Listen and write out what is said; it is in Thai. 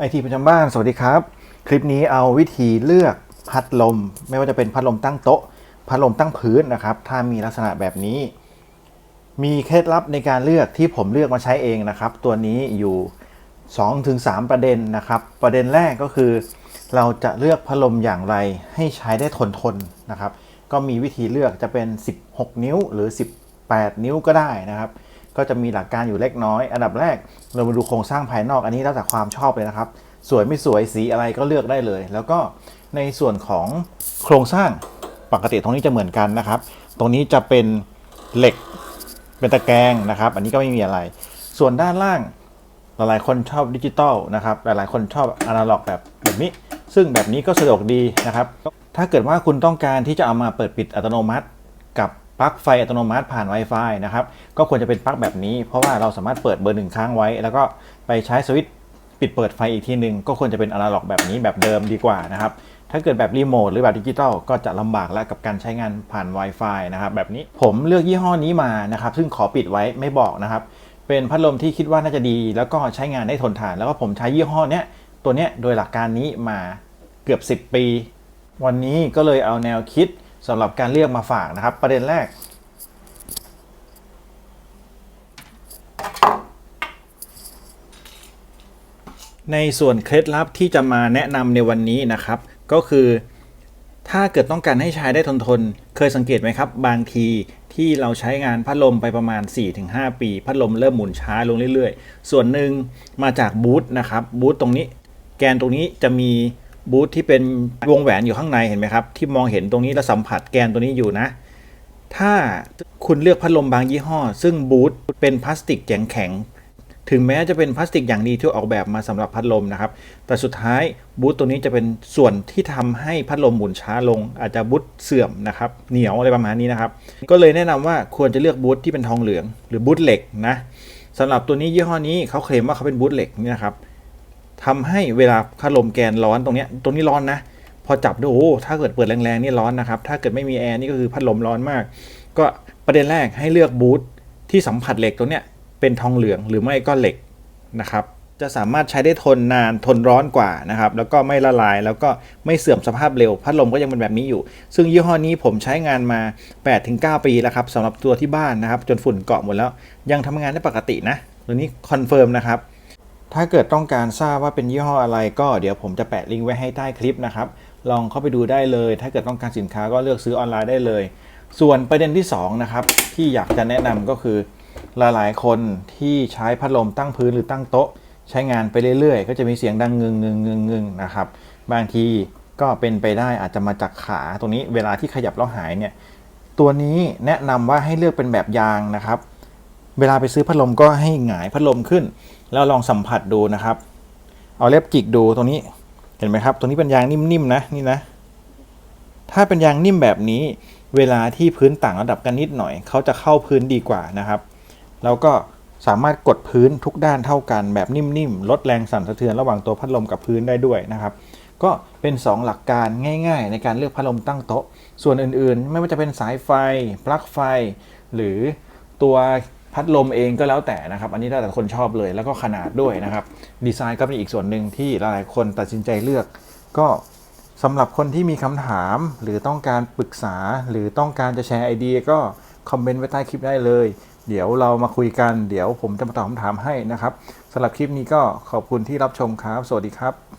ไอทีประจำบ้าน สวัสดีครับ คลิปนี้เอาวิธีเลือกพัดลม ไม่ว่าจะเป็นพัดลมตั้งโต๊ะ พัดลมตั้งพื้นนะครับ ถ้ามีลักษณะแบบนี้ มีเคล็ดลับในการเลือกที่ผมเลือกมาใช้เองนะครับ ตัวนี้อยู่ 2-3 ประเด็นนะครับ ประเด็นแรกก็คือ เราจะเลือกพัดลมอย่างไรให้ใช้ได้ทนทนนะครับ ก็มีวิธีเลือกจะเป็น 16 นิ้วหรือ 18 นิ้วก็ได้นะครับ ก็จะมีหลักการอยู่เล็กน้อย อันดับแรกเรามาดูโครงสร้างภายนอกอันนี้แล้วแต่ความชอบเลยนะครับ สวยไม่สวยสีอะไรก็เลือกได้เลย แล้วก็ในส่วนของโครงสร้างปกติตรงนี้จะเหมือนกันนะครับ ตรงนี้จะเป็นเหล็กเป็นตะแกรงนะครับ อันนี้ก็ไม่มีอะไร ส่วนด้านล่างหลายๆคนชอบดิจิตอลนะครับ หลายๆคนชอบอนาล็อกแบบแบบนี้ ซึ่งแบบนี้ก็สะดวกดีนะครับ ถ้าเกิดว่าคุณต้องการที่จะเอามาเปิดปิดอัตโนมัติกับ ปลั๊กไฟอัตโนมัติผ่าน Wi-Fi นะครับ ก็ควรจะเป็นปลั๊กแบบนี้ เพราะว่าเราสามารถเปิดเบอร์หนึ่งค้างไว้ แล้วก็ไปใช้สวิตช์ปิดเปิดไฟอีกทีหนึ่งก็ควรจะเป็นอนาล็อกแบบนี้แบบเดิมดีกว่านะครับ ถ้าเกิดแบบรีโมทหรือแบบดิจิตอลก็จะลำบากแล้วกับการใช้งานผ่าน Wi-Fi นะครับแบบนี้ผมเลือกยี่ห้อนี้มานะครับ ซึ่งขอปิดไว้ไม่บอกนะครับ เป็นพัดลมที่คิดว่าน่าจะดี แล้วก็ใช้งานได้ทนทาน แล้วก็ผมใช้ยี่ห้อเนี้ยตัวเนี้ยโดยหลักการนี้มาเกือบ 10 ปี วันนี้ก็เลยเอาแนวคิด สำหรับการเลือกมาฝากนะครับ ประเด็นแรก ในส่วนเคล็ดลับที่จะมาแนะนำในวันนี้นะครับ ก็คือถ้าเกิดต้องการให้ใช้ได้ทนทน เคยสังเกตไหมครับ บางทีที่เราใช้งานพัดลมไปประมาณ 4-5 ปี พัดลมเริ่มหมุนช้าลงเรื่อยๆ ส่วนหนึ่งมาจากบูทนะครับบูทตรงนี้ แกนตรงนี้จะมี บูทที่เป็นวงแหวนอยู่ข้างในเห็นไหมครับ ที่มองเห็นตรงนี้แล้วสัมผัสแกนตัวนี้อยู่นะ ถ้าคุณเลือกพัดลมบางยี่ห้อ ซึ่งบูทเป็นพลาสติกแข็งแข็งถึงแม้จะเป็นพลาสติกอย่างดีที่ออกแบบมาสำหรับพัดลมนะครับ แต่สุดท้ายบูทตัวนี้จะเป็นส่วนที่ทำให้พัดลมหมุนช้าลง อาจจะบูทเสื่อมนะครับ เหนียวอะไรประมาณนี้นะครับ ก็เลยแนะนำว่าควรจะเลือกบูทที่เป็นทองเหลือง หรือบูทเหล็กนะสำหรับตัวนี้ยี่ห้อนี้เขาเคลมว่าเขาเป็นบูทเหล็กนี่นะครับ ทำให้เวลาพัดลมแกนร้อนตรงเนี้ยตรงนี้ร้อนนะ พอจับดูโอ้ถ้าเกิดเปิดแรงๆนี่ร้อนนะครับ ถ้าเกิดไม่มีแอร์นี่ก็คือพัดลมร้อนมาก ก็ประเด็นแรกให้เลือกบูทที่สัมผัสเหล็กตัวเนี้ยเป็นทองเหลืองหรือไม่ก็เหล็กนะครับ จะสามารถใช้ได้ทนนานทนร้อนกว่านะครับ แล้วก็ไม่ละลายแล้วก็ไม่เสื่อมสภาพเร็ว พัดลมก็ยังเป็นแบบนี้อยู่ ซึ่งยี่ห้อนี้ผมใช้งานมา 8-9 ปีแล้วครับสำหรับตัวที่บ้านนะครับ จนฝุ่นเกาะหมดแล้ว ยังทำงานได้ปกตินะตัวนี้คอนเฟิร์มนะครับ ถ้าเกิดต้องการทราบว่าเป็นยี่ห้ออะไรก็เดี๋ยวผมจะแปะลิงก์ไว้ให้ใต้คลิปนะครับ ลองเข้าไปดูได้เลย ถ้าเกิดต้องการสินค้าก็เลือกซื้อออนไลน์ได้เลย ส่วนประเด็นที่2นะครับที่อยากจะแนะนำก็คือ หลายๆ คนที่ใช้พัดลมตั้งพื้นหรือตั้งโต๊ะ ใช้งานไปเรื่อยๆ ก็จะมีเสียงดังงึงงึงงึงงึงนะครับ บางทีก็เป็นไปได้อาจจะมาจากขาตรงนี้เวลาที่ขยับแล้วหายเนี่ยตัวนี้แนะนำว่าให้เลือกเป็นแบบยางนะครับ เวลาไปซื้อพัดลมก็ให้หงายพัดลมขึ้น แล้วลองสัมผัสดูนะครับ เอาเล็บจิกดูตรงนี้เห็นไหมครับ ตรงนี้เป็นยางนิ่มๆนะนี่นะ ถ้าเป็นยางนิ่มแบบนี้ เวลาที่พื้นต่างระดับกันนิดหน่อย เขาจะเข้าพื้นดีกว่านะครับ แล้วก็สามารถกดพื้นทุกด้านเท่ากันแบบนิ่มๆ ลดแรงสั่นสะเทือนระหว่างตัวพัดลมกับพื้นได้ด้วยนะครับ ก็เป็น 2 หลักการง่าย ๆ ในการเลือกพัดลมตั้งโต๊ะ ส่วนอื่นๆ ไม่ว่าจะเป็นสายไฟ ปลั๊กไฟ หรือตัว พัดลมเองก็แล้วแต่นะครับ อันนี้แล้วแต่คนชอบเลยแล้วก็ขนาดด้วยนะครับ ดีไซน์ก็เป็นอีกส่วนหนึ่งที่หลายๆคนตัดสินใจเลือก ก็สำหรับคนที่มีคำถามหรือต้องการปรึกษา หรือต้องการจะแชร์ไอเดียก็คอมเมนต์ไว้ใต้คลิปได้เลย เดี๋ยวเรามาคุยกัน เดี๋ยวผมจะมาตอบคำถามให้นะครับสำหรับคลิปนี้ก็ขอบคุณที่รับชมครับ สวัสดีครับ